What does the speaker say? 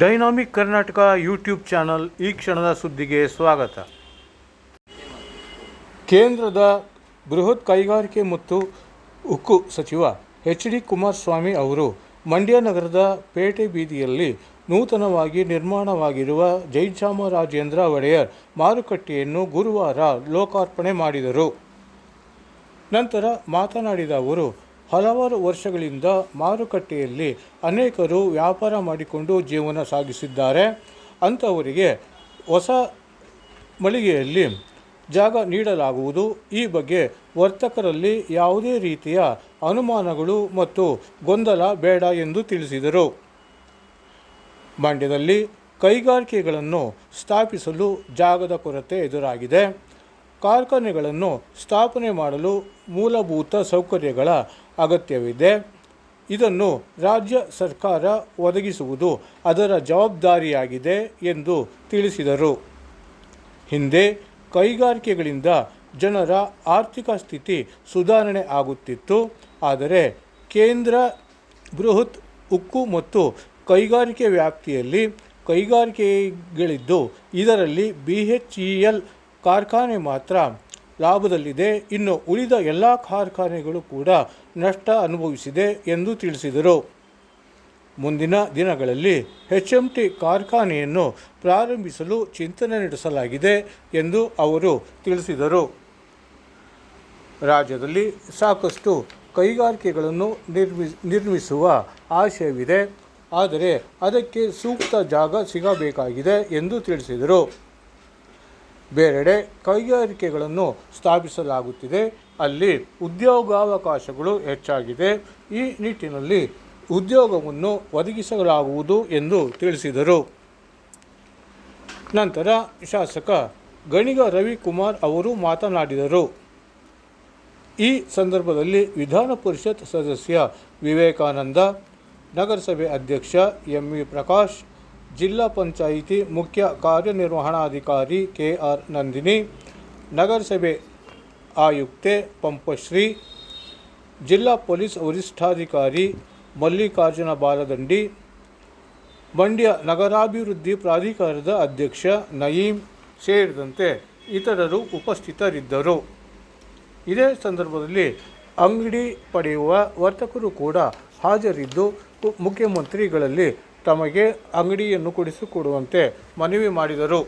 Dynamic Karnataka YouTube channel ಈ ಕ್ಷಣದ ಸುದ್ದಿಗೆ ಸ್ವಾಗತ. ಕೇಂದ್ರದ ಬೃಹತ್ ಕೈಗಾರಿಕೆ ಮತ್ತು ಉಕ್ಕು ಸಚಿವ ಎಚ್ ಡಿ ಕುಮಾರಸ್ವಾಮಿ ಅವರು ಮಂಡ್ಯ ನಗರದ ಪೇಟೆ ಬೀದಿಯಲ್ಲಿ ನೂತನವಾಗಿ ನಿರ್ಮಾಣವಾಗಿರುವ ಜೈಚಾಮರಾಜೇಂದ್ರ ಒಡೆಯರ್ ಮಾರುಕಟ್ಟೆಯನ್ನು ಗುರುವಾರ ಲೋಕಾರ್ಪಣೆ ಮಾಡಿದರು. ನಂತರ ಮಾತನಾಡಿದ ಅವರು ಹಲವಾರು ವರ್ಷಗಳಿಂದ ಮಾರುಕಟ್ಟೆಯಲ್ಲಿ ಅನೇಕರು ವ್ಯಾಪಾರ ಮಾಡಿಕೊಂಡು ಜೀವನ ಸಾಗಿಸಿದ್ದಾರೆ. ಅಂಥವರಿಗೆ ಹೊಸ ಮಳಿಗೆಯಲ್ಲಿ ಜಾಗ ನೀಡಲಾಗುವುದು. ಈ ಬಗ್ಗೆ ವರ್ತಕರಲ್ಲಿ ಯಾವುದೇ ರೀತಿಯ ಅನುಮಾನಗಳು ಮತ್ತು ಗೊಂದಲ ಬೇಡ ಎಂದು ತಿಳಿಸಿದರು. ಮಂಡ್ಯದಲ್ಲಿ ಕೈಗಾರಿಕೆಗಳನ್ನು ಸ್ಥಾಪಿಸಲು ಜಾಗದ ಕೊರತೆ ಎದುರಾಗಿದೆ. ಕಾರ್ಖಾನೆಗಳನ್ನು ಸ್ಥಾಪನೆ ಮಾಡಲು ಮೂಲಭೂತ ಸೌಕರ್ಯಗಳ ಅಗತ್ಯವಿದೆ. ಇದನ್ನು ರಾಜ್ಯ ಸರ್ಕಾರ ಒದಗಿಸುವುದು ಅದರ ಜವಾಬ್ದಾರಿಯಾಗಿದೆ ಎಂದು ತಿಳಿಸಿದರು. ಹಿಂದೆ ಕೈಗಾರಿಕೆಗಳಿಂದ ಜನರ ಆರ್ಥಿಕ ಸ್ಥಿತಿ ಸುಧಾರಣೆ ಆಗುತ್ತಿತ್ತು. ಆದರೆ ಕೇಂದ್ರ ಬೃಹತ್ ಉಕ್ಕು ಮತ್ತು ಕೈಗಾರಿಕೆ ವ್ಯಾಪ್ತಿಯಲ್ಲಿ ಕೈಗಾರಿಕೆಗಳಿದ್ದು ಇದರಲ್ಲಿ ಬಿ ಎಚ್ ಇ ಎಲ್ ಕಾರ್ಖಾನೆ ಮಾತ್ರ ಲಾಭದಲ್ಲಿದೆ. ಇನ್ನು ಉಳಿದ ಎಲ್ಲ ಕಾರ್ಖಾನೆಗಳು ಕೂಡ ನಷ್ಟ ಅನುಭವಿಸಿದೆ ಎಂದು ತಿಳಿಸಿದರು. ಮುಂದಿನ ದಿನಗಳಲ್ಲಿ ಎಚ್ ಎಂ ಟಿ ಕಾರ್ಖಾನೆಯನ್ನು ಪ್ರಾರಂಭಿಸಲು ಚಿಂತನೆ ನಡೆಸಲಾಗಿದೆ ಎಂದು ಅವರು ತಿಳಿಸಿದರು. ರಾಜ್ಯದಲ್ಲಿ ಸಾಕಷ್ಟು ಕೈಗಾರಿಕೆಗಳನ್ನು ನಿರ್ಮಿ ನಿರ್ಮಿಸುವ ಆಶಯವಿದೆ. ಆದರೆ ಅದಕ್ಕೆ ಸೂಕ್ತ ಜಾಗ ಸಿಗಬೇಕಾಗಿದೆ ಎಂದು ತಿಳಿಸಿದರು. ಬೇರೆಡೆ ಕೈಗಾರಿಕೆಗಳನ್ನು ಸ್ಥಾಪಿಸಲಾಗುತ್ತಿದೆ. ಅಲ್ಲಿ ಉದ್ಯೋಗಾವಕಾಶಗಳು ಹೆಚ್ಚಾಗಿದೆ. ಈ ನಿಟ್ಟಿನಲ್ಲಿ ಉದ್ಯೋಗವನ್ನು ಒದಗಿಸಲಾಗುವುದು ಎಂದು ತಿಳಿಸಿದರು. ನಂತರ ಶಾಸಕ ಗಣಿಗ ರವಿಕುಮಾರ್ ಅವರು ಮಾತನಾಡಿದರು. ಈ ಸಂದರ್ಭದಲ್ಲಿ ವಿಧಾನ ಪರಿಷತ್ ಸದಸ್ಯ ವಿವೇಕಾನಂದ, ನಗರಸಭೆ ಅಧ್ಯಕ್ಷ ಎಂ ಪ್ರಕಾಶ್ ಜಿಲ್ಲಾ ಪಂಚಾಯಿತಿ ಮುಖ್ಯ ಕಾರ್ಯನಿರ್ವಹಣಾಧಿಕಾರಿ ಕೆ ಆರ್ ನಂದಿನಿ ನಗರಸಭೆ ಆಯುಕ್ತೆ ಪಂಪಶ್ರೀ, ಜಿಲ್ಲಾ ಪೊಲೀಸ್ ವರಿಷ್ಠಾಧಿಕಾರಿ ಮಲ್ಲಿಕಾರ್ಜುನ ಬಾಲದಂಡಿ, ಮಂಡ್ಯ ನಗರಾಭಿವೃದ್ಧಿ ಪ್ರಾಧಿಕಾರದ ಅಧ್ಯಕ್ಷ ನಯೀಂ ಸೇರಿದಂತೆ ಇತರರು ಉಪಸ್ಥಿತರಿದ್ದರು. ಇದೇ ಸಂದರ್ಭದಲ್ಲಿ ಅಂಗಡಿ ಪಡೆಯುವ ವರ್ತಕರು ಕೂಡ ಹಾಜರಿದ್ದು ಮುಖ್ಯಮಂತ್ರಿಗಳಲ್ಲಿ ತಮಗೆ ಅಂಗಡಿಯನ್ನು ಕೊಡಿಸಿಕೊಡುವಂತೆ ಮನವಿ ಮಾಡಿದರು.